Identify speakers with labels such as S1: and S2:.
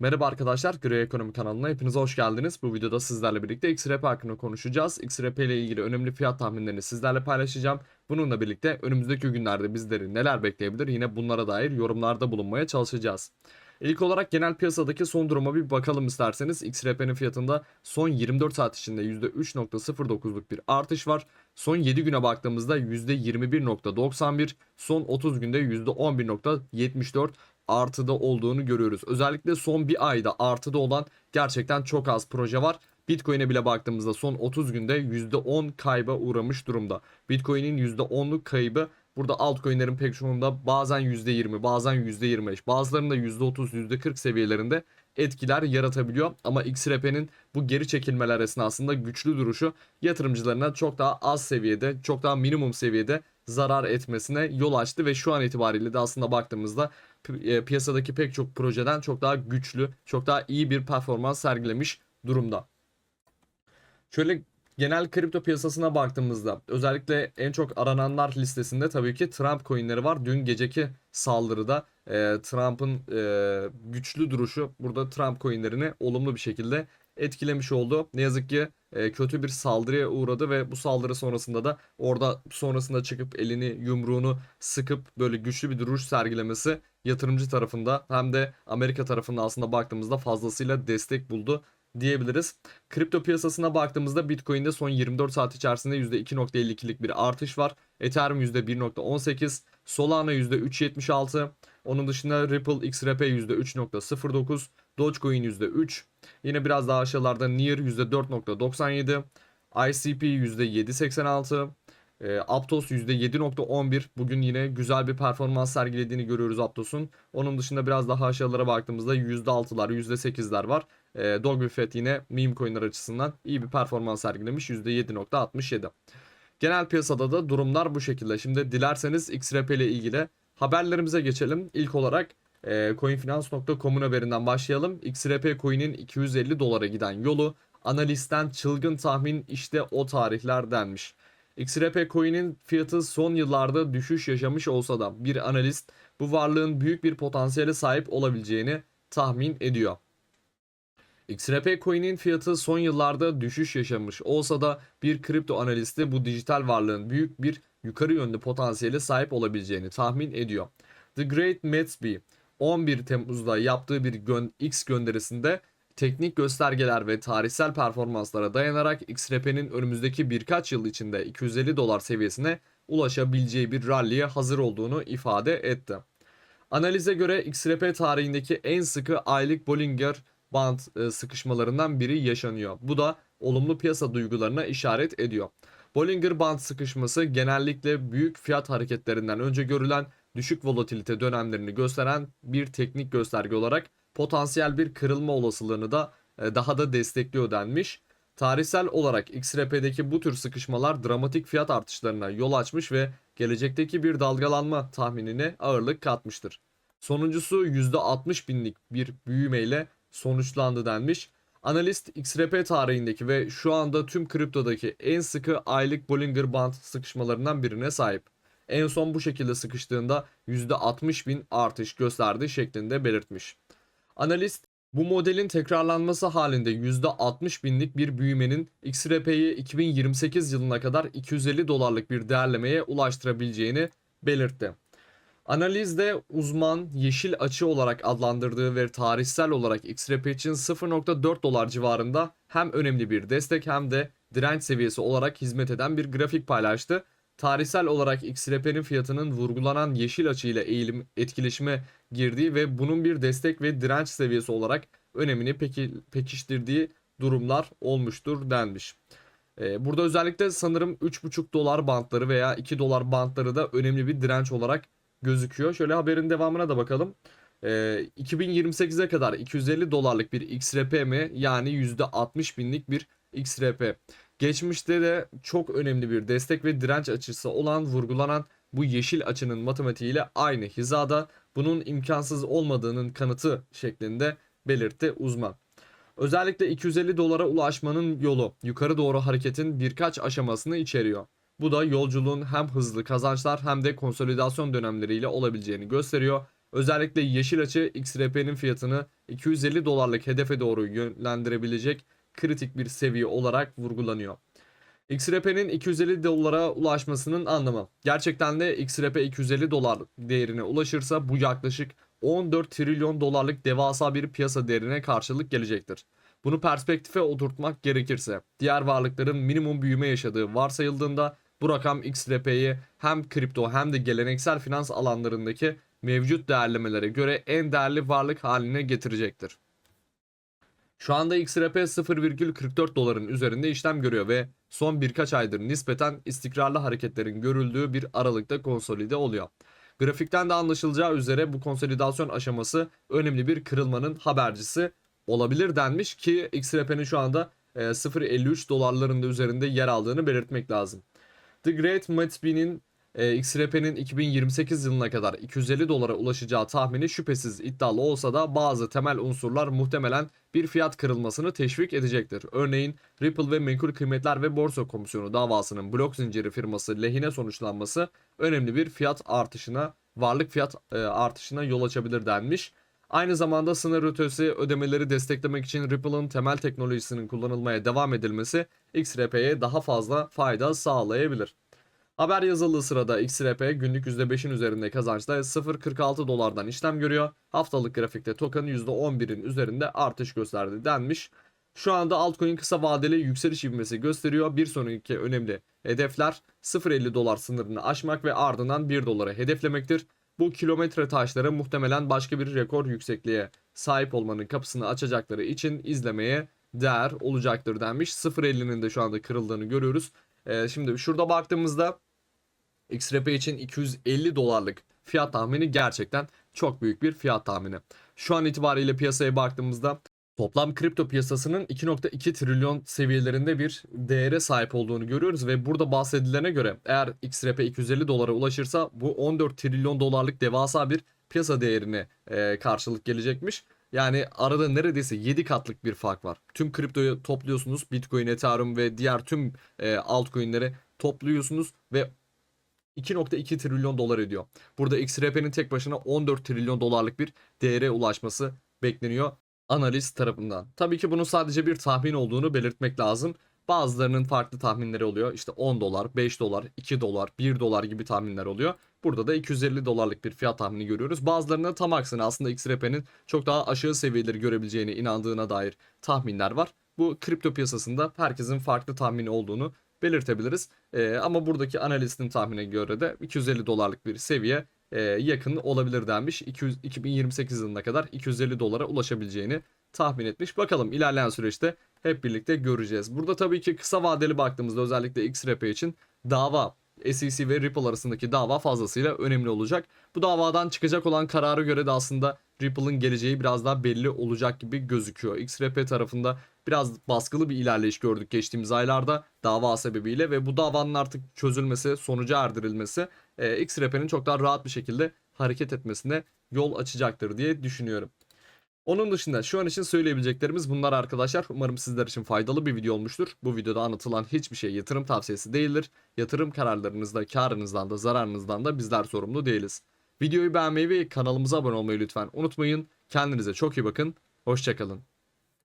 S1: Merhaba arkadaşlar, Grey Ekonomi kanalına hepiniz hoş geldiniz. Bu videoda sizlerle birlikte XRP hakkında konuşacağız. XRP ile ilgili önemli fiyat tahminlerini sizlerle paylaşacağım. Bununla birlikte önümüzdeki günlerde bizleri neler bekleyebilir yine bunlara dair yorumlarda bulunmaya çalışacağız. İlk olarak genel piyasadaki son duruma bir bakalım isterseniz. XRP'nin fiyatında son 24 saat içinde %3.09'luk bir artış var. Son 7 güne baktığımızda %21.91, son 30 günde %11.74 artıda olduğunu görüyoruz. Özellikle son bir ayda artıda olan gerçekten çok az proje var. Bitcoin'e bile baktığımızda son 30 günde %10 kayba uğramış durumda. Bitcoin'in %10'luk kaybı burada altcoin'lerin pek çoğunda bazen %20, bazen %25, bazılarında %30, %40 seviyelerinde etkiler yaratabiliyor. Ama XRP'nin bu geri çekilmeler esnasında güçlü duruşu yatırımcılarına çok daha az seviyede, çok daha minimum seviyede zarar etmesine yol açtı ve şu an itibariyle de aslında baktığımızda piyasadaki pek çok projeden çok daha güçlü, çok daha iyi bir performans sergilemiş durumda. Şöyle genel kripto piyasasına baktığımızda özellikle en çok arananlar listesinde tabii ki Trump coinleri var. Dün geceki saldırıda e, Trump'ın e, güçlü duruşu burada Trump coinlerini olumlu bir şekilde etkilemiş oldu. Ne yazık ki e, kötü bir saldırıya uğradı ve bu saldırı sonrasında da orada sonrasında çıkıp elini yumruğunu sıkıp böyle güçlü bir duruş sergilemesi yatırımcı tarafında hem de Amerika tarafında aslında baktığımızda fazlasıyla destek buldu diyebiliriz. Kripto piyasasına baktığımızda Bitcoin'de son 24 saat içerisinde %2.52'lik bir artış var. Ethereum %1.18, Solana %3.76, onun dışında Ripple XRP %3.09, Dogecoin %3, yine biraz daha aşağılarda Near %4.97, ICP %7.86, e, Aptos %7.11 bugün yine güzel bir performans sergilediğini görüyoruz Aptos'un. Onun dışında biraz daha aşağılara baktığımızda %6'lar %8'ler var. E, Dogby yine meme coinler açısından iyi bir performans sergilemiş %7.67. Genel piyasada da durumlar bu şekilde. Şimdi dilerseniz XRP ile ilgili haberlerimize geçelim. İlk olarak e, coinfinance.com'un haberinden başlayalım. XRP coin'in 250 dolara giden yolu analistten çılgın tahmin işte o tarihler denmiş. XRP coin'in fiyatı son yıllarda düşüş yaşamış olsa da bir analist bu varlığın büyük bir potansiyele sahip olabileceğini tahmin ediyor. XRP coin'in fiyatı son yıllarda düşüş yaşamış olsa da bir kripto analisti bu dijital varlığın büyük bir yukarı yönlü potansiyele sahip olabileceğini tahmin ediyor. The Great Matsby 11 Temmuz'da yaptığı bir X gönderisinde teknik göstergeler ve tarihsel performanslara dayanarak XRP'nin önümüzdeki birkaç yıl içinde 250 dolar seviyesine ulaşabileceği bir ralliye hazır olduğunu ifade etti. Analize göre XRP tarihindeki en sıkı aylık Bollinger Band e, sıkışmalarından biri yaşanıyor. Bu da olumlu piyasa duygularına işaret ediyor. Bollinger Band sıkışması genellikle büyük fiyat hareketlerinden önce görülen düşük volatilite dönemlerini gösteren bir teknik gösterge olarak potansiyel bir kırılma olasılığını da e, daha da destekliyor denmiş. Tarihsel olarak XRP'deki bu tür sıkışmalar dramatik fiyat artışlarına yol açmış ve gelecekteki bir dalgalanma tahminine ağırlık katmıştır. Sonuncusu %60 binlik bir büyümeyle sonuçlandı denmiş. Analist XRP tarihindeki ve şu anda tüm kriptodaki en sıkı aylık Bollinger Band sıkışmalarından birine sahip. En son bu şekilde sıkıştığında %60 bin artış gösterdi şeklinde belirtmiş. Analist bu modelin tekrarlanması halinde %60 binlik bir büyümenin XRP'yi 2028 yılına kadar 250 dolarlık bir değerlemeye ulaştırabileceğini belirtti. Analizde uzman yeşil açı olarak adlandırdığı ve tarihsel olarak XRP için 0.4 dolar civarında hem önemli bir destek hem de direnç seviyesi olarak hizmet eden bir grafik paylaştı. Tarihsel olarak XRP'nin fiyatının vurgulanan yeşil açı ile eğilim etkileşime girdiği ve bunun bir destek ve direnç seviyesi olarak önemini peki, pekiştirdiği durumlar olmuştur denmiş. Ee, burada özellikle sanırım 3.5 dolar bantları veya 2 dolar bantları da önemli bir direnç olarak gözüküyor. Şöyle haberin devamına da bakalım. Ee, 2028'e kadar 250 dolarlık bir XRP mi yani %60 binlik bir XRP. Geçmişte de çok önemli bir destek ve direnç açısı olan vurgulanan bu yeşil açının matematiğiyle aynı hizada bunun imkansız olmadığının kanıtı şeklinde belirtti uzman. Özellikle 250 dolara ulaşmanın yolu yukarı doğru hareketin birkaç aşamasını içeriyor. Bu da yolculuğun hem hızlı kazançlar hem de konsolidasyon dönemleriyle olabileceğini gösteriyor. Özellikle yeşil açı XRP'nin fiyatını 250 dolarlık hedefe doğru yönlendirebilecek kritik bir seviye olarak vurgulanıyor. XRP'nin 250 dolara ulaşmasının anlamı. Gerçekten de XRP 250 dolar değerine ulaşırsa bu yaklaşık 14 trilyon dolarlık devasa bir piyasa değerine karşılık gelecektir. Bunu perspektife oturtmak gerekirse diğer varlıkların minimum büyüme yaşadığı varsayıldığında bu rakam XRP'yi hem kripto hem de geleneksel finans alanlarındaki mevcut değerlemelere göre en değerli varlık haline getirecektir. Şu anda XRP 0,44 doların üzerinde işlem görüyor ve son birkaç aydır nispeten istikrarlı hareketlerin görüldüğü bir aralıkta konsolide oluyor. Grafikten de anlaşılacağı üzere bu konsolidasyon aşaması önemli bir kırılmanın habercisi olabilir denmiş ki XRP'nin şu anda e, 0.53 dolarlarında üzerinde yer aldığını belirtmek lazım. The Great Gatsby'nin e, XRP'nin 2028 yılına kadar 250 dolara ulaşacağı tahmini şüphesiz iddialı olsa da bazı temel unsurlar muhtemelen bir fiyat kırılmasını teşvik edecektir. Örneğin Ripple ve Menkul Kıymetler ve Borsa Komisyonu davasının blok zinciri firması lehine sonuçlanması önemli bir fiyat artışına, varlık fiyat e, artışına yol açabilir denmiş. Aynı zamanda sınır ötesi ödemeleri desteklemek için Ripple'ın temel teknolojisinin kullanılmaya devam edilmesi XRP'ye daha fazla fayda sağlayabilir. Haber yazıldığı sırada XRP günlük %5'in üzerinde kazançta 0.46 dolardan işlem görüyor. Haftalık grafikte token %11'in üzerinde artış gösterdi denmiş. Şu anda altcoin kısa vadeli yükseliş ivmesi gösteriyor. Bir sonraki önemli hedefler 0.50 dolar sınırını aşmak ve ardından 1 dolara hedeflemektir. Bu kilometre taşları muhtemelen başka bir rekor yüksekliğe sahip olmanın kapısını açacakları için izlemeye değer olacaktır denmiş. 0.50'nin de şu anda kırıldığını görüyoruz. Ee, şimdi şurada baktığımızda XRP için 250 dolarlık fiyat tahmini gerçekten çok büyük bir fiyat tahmini. Şu an itibariyle piyasaya baktığımızda toplam kripto piyasasının 2.2 trilyon seviyelerinde bir değere sahip olduğunu görüyoruz ve burada bahsedilene göre eğer XRP 250 dolara ulaşırsa bu 14 trilyon dolarlık devasa bir piyasa değerine e, karşılık gelecekmiş. Yani arada neredeyse 7 katlık bir fark var. Tüm kriptoyu topluyorsunuz. Bitcoin, Ethereum ve diğer tüm e, altcoin'leri topluyorsunuz ve 2.2 trilyon dolar ediyor. Burada XRP'nin tek başına 14 trilyon dolarlık bir değere ulaşması bekleniyor analist tarafından. Tabii ki bunun sadece bir tahmin olduğunu belirtmek lazım. Bazılarının farklı tahminleri oluyor. İşte 10 dolar, 5 dolar, 2 dolar, 1 dolar gibi tahminler oluyor. Burada da 250 dolarlık bir fiyat tahmini görüyoruz. Bazılarının tam aksine aslında XRP'nin çok daha aşağı seviyeleri görebileceğine inandığına dair tahminler var. Bu kripto piyasasında herkesin farklı tahmini olduğunu belirtebiliriz. Ee, ama buradaki analistin tahmine göre de 250 dolarlık bir seviye e, yakın olabilir denmiş. 200, 2028 yılına kadar 250 dolara ulaşabileceğini tahmin etmiş. Bakalım ilerleyen süreçte hep birlikte göreceğiz. Burada tabii ki kısa vadeli baktığımızda özellikle XRP için dava SEC ve Ripple arasındaki dava fazlasıyla önemli olacak. Bu davadan çıkacak olan karara göre de aslında Ripple'ın geleceği biraz daha belli olacak gibi gözüküyor. XRP tarafında biraz baskılı bir ilerleyiş gördük geçtiğimiz aylarda dava sebebiyle ve bu davanın artık çözülmesi, sonuca erdirilmesi e, XRP'nin çok daha rahat bir şekilde hareket etmesine yol açacaktır diye düşünüyorum. Onun dışında şu an için söyleyebileceklerimiz bunlar arkadaşlar. Umarım sizler için faydalı bir video olmuştur. Bu videoda anlatılan hiçbir şey yatırım tavsiyesi değildir. Yatırım kararlarınızda karınızdan da zararınızdan da bizler sorumlu değiliz. Videoyu beğenmeyi ve kanalımıza abone olmayı lütfen unutmayın. Kendinize çok iyi bakın. Hoşçakalın.